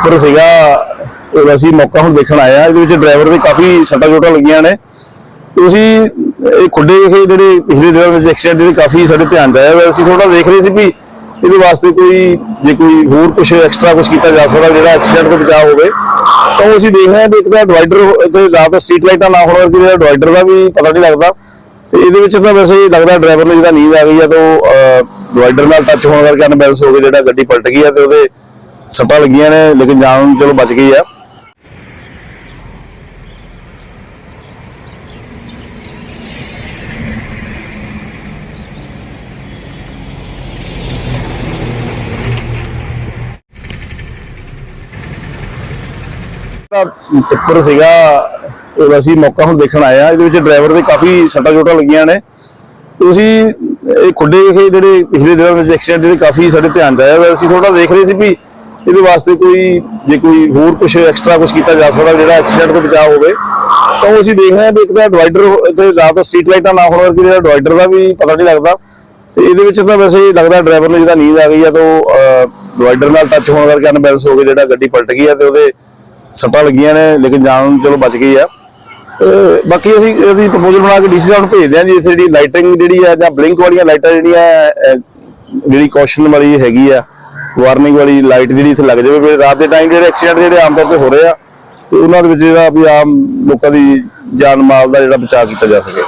Tipper ਸੀਗਾ, ਉਹ ਅਸੀਂ ਮੌਕਾ ਹੁਣ ਦੇਖਣ ਆਇਆ ਇਹਦੇ ਵਿੱਚ ਡਰਾਈਵਰ ਦੇ ਕਾਫੀ ਸੱਟਾਂ ਚੋਟਾਂ ਲੱਗੀਆਂ ਨੇ। ਤੁਸੀਂ ਇਹ ਖੁੱਡੇ ਵਿਖੇ ਜਿਹੜੇ ਪਿਛਲੇ ਦਿਨਾਂ ਵਿੱਚ ਐਕਸੀਡੈਂਟ ਜਿਹੜੇ ਕਾਫੀ ਸਾਡੇ ਧਿਆਨ ਆਇਆ ਅਸੀਂ ਥੋੜਾ ਦੇਖ ਰਹੇ ਸੀ ਵੀ ਇਹਦੇ ਵਾਸਤੇ ਕੋਈ, ਜੇ ਕੋਈ ਹੋਰ ਕੁਝ ਐਕਸਟਰਾ ਕੁਝ ਕੀਤਾ ਜਾ ਸਕਦਾ, ਜਿਹੜਾ ਐਕਸੀਡੈਂਟ ਤੋਂ ਬਚਾਅ ਹੋਵੇ, ਤਾਂ ਉਹ ਅਸੀਂ ਦੇਖ ਰਹੇ ਹਾਂ ਵੀ ਇੱਕ ਤਾਂ ਡਿਵਾਈਡਰ ਇੱਥੇ ਰਾਤ ਸਟਰੀਟ ਲਾਈਟਾਂ ਨਾ ਹੋਣ ਕਰਕੇ ਜਿਹੜਾ ਡਿਵਾਈਡਰ ਦਾ ਵੀ ਪਤਾ ਨਹੀਂ ਲੱਗਦਾ। ਤੇ ਇਹਦੇ ਵਿੱਚ ਤਾਂ ਵੈਸੇ ਲੱਗਦਾ ਡਰਾਈਵਰ ਨੂੰ ਜਿਹਦਾ ਨੀਂਦ ਆ ਗਈ ਆ, ਤਾਂ ਉਹ ਡਿਵਾਈਡਰ ਨਾਲ ਟੱਚ ਹੋਣ ਕਰਕੇ ਅਨਬੈਲੈਂਸ ਹੋ ਕੇ ਜਿਹੜਾ ਗੱਡੀ ਪਲਟ ਗਈ ਆ, ਤੇ ਉਹਦੇ ਸੱਟਾਂ ਲੱਗੀਆਂ ਨੇ, ਲੇਕਿਨ ਜਾਨ ਚਲੋ ਬਚ ਗਈ ਆ। ਟਿੱਪਰ ਸੀਗਾ ਉਹ ਅਸੀਂ ਮੌਕਾ ਹੁਣ ਦੇਖਣ ਆਏ ਆਇਆ ਇਹਦੇ ਵਿੱਚ ਡਰਾਈਵਰ ਦੇ ਕਾਫੀ ਸੱਟਾਂ ਚੋਟਾਂ ਲੱਗੀਆਂ ਨੇ। ਤੁਸੀਂ ਇਹ ਖੁੱਡੇ ਵਿਖੇ ਜਿਹੜੇ ਪਿਛਲੇ ਦਿਨਾਂ ਵਿੱਚ ਐਕਸੀਡੈਂਟ ਜਿਹੜੇ ਕਾਫੀ ਸਾਡੇ ਧਿਆਨ 'ਚ ਆਇਆ ਅਸੀਂ ਥੋੜਾ ਦੇਖ ਰਹੇ ਸੀ ਵੀ ਇਹਦੇ ਵਾਸਤੇ ਕੋਈ, ਜੇ ਕੋਈ ਹੋਰ ਕੁਝ ਐਕਸਟਰਾ ਕੁਝ ਕੀਤਾ ਜਾ ਸਕਦਾ, ਜਿਹੜਾ ਐਕਸੀਡੈਂਟ ਤੋਂ ਬਚਾਅ ਹੋਵੇ, ਤਾਂ ਉਹ ਅਸੀਂ ਦੇਖ ਰਹੇ ਹਾਂ ਵੀ ਇੱਕ ਤਾਂ ਡਿਵਾਈਡਰ ਇੱਥੇ ਰਾਤ ਸਟਰੀਟ ਲਾਈਟਾਂ ਨਾ ਹੋਣ ਕਰਕੇ ਜਿਹੜਾ ਡਿਵਾਈਡਰ ਦਾ ਵੀ ਪਤਾ ਨਹੀਂ ਲੱਗਦਾ। ਤੇ ਇਹਦੇ ਵਿੱਚ ਤਾਂ ਵੈਸੇ ਲੱਗਦਾ ਡਰਾਈਵਰ ਨੂੰ ਜਿਹਦਾ ਨੀਂਦ ਆ ਗਈ ਆ, ਤਾਂ ਉਹ ਡਿਵਾਈਡਰ ਨਾਲ ਟੱਚ ਹੋਣ ਕਰਕੇ ਅਨਬੈਲੈਂਸ ਹੋ ਕੇ ਜਿਹੜਾ ਗੱਡੀ ਪਲਟ ਗਈ ਆ ਤੇ ਉਹਦੇ ਸੱਟਾਂ ਲੱਗੀਆਂ ਨੇ, ਲੇਕਿਨ ਜਾਨ ਚਲੋ ਬਚ ਗਈ ਆ। ਬਾਕੀ ਅਸੀਂ ਇਹਦੀ ਪ੍ਰਪੋਜ਼ਲ ਬਣਾ ਕੇ ਡੀਸੀ ਸਾਹਿਬ ਨੂੰ ਭੇਜਦੇ ਹਾਂ ਜੀ ਇੱਥੇ ਜਿਹੜੀ ਲਾਈਟਿੰਗ ਜਿਹੜੀ ਆ ਜਾਂ ਬਲਿੰਕ ਵਾਲੀਆਂ ਲਾਈਟਾਂ ਜਿਹੜੀਆਂ ਜਿਹੜੀ ਕੌਸ਼ਨ ਵਾਲੀ ਹੈਗੀ ਆ ਵਾਰਨਿੰਗ ਵਾਲੀ ਲਾਈਟ ਜਿਹੜੀ ਇੱਥੇ ਲੱਗ ਜਾਵੇ ਵੀ ਰਾਤ ਦੇ ਟਾਈਮ ਜਿਹੜੇ ਐਕਸੀਡੈਂਟ ਜਿਹੜੇ ਆਮ ਤੌਰ ਤੇ ਹੋ ਰਹੇ ਆ, ਤੇ ਉਹਨਾਂ ਦੇ ਵਿੱਚ ਜਿਹੜਾ ਵੀ ਆਮ ਲੋਕਾਂ ਦੀ ਜਾਨ ਮਾਲ ਦਾ ਜਿਹੜਾ ਬਚਾਅ ਕੀਤਾ ਜਾ ਸਕੇ।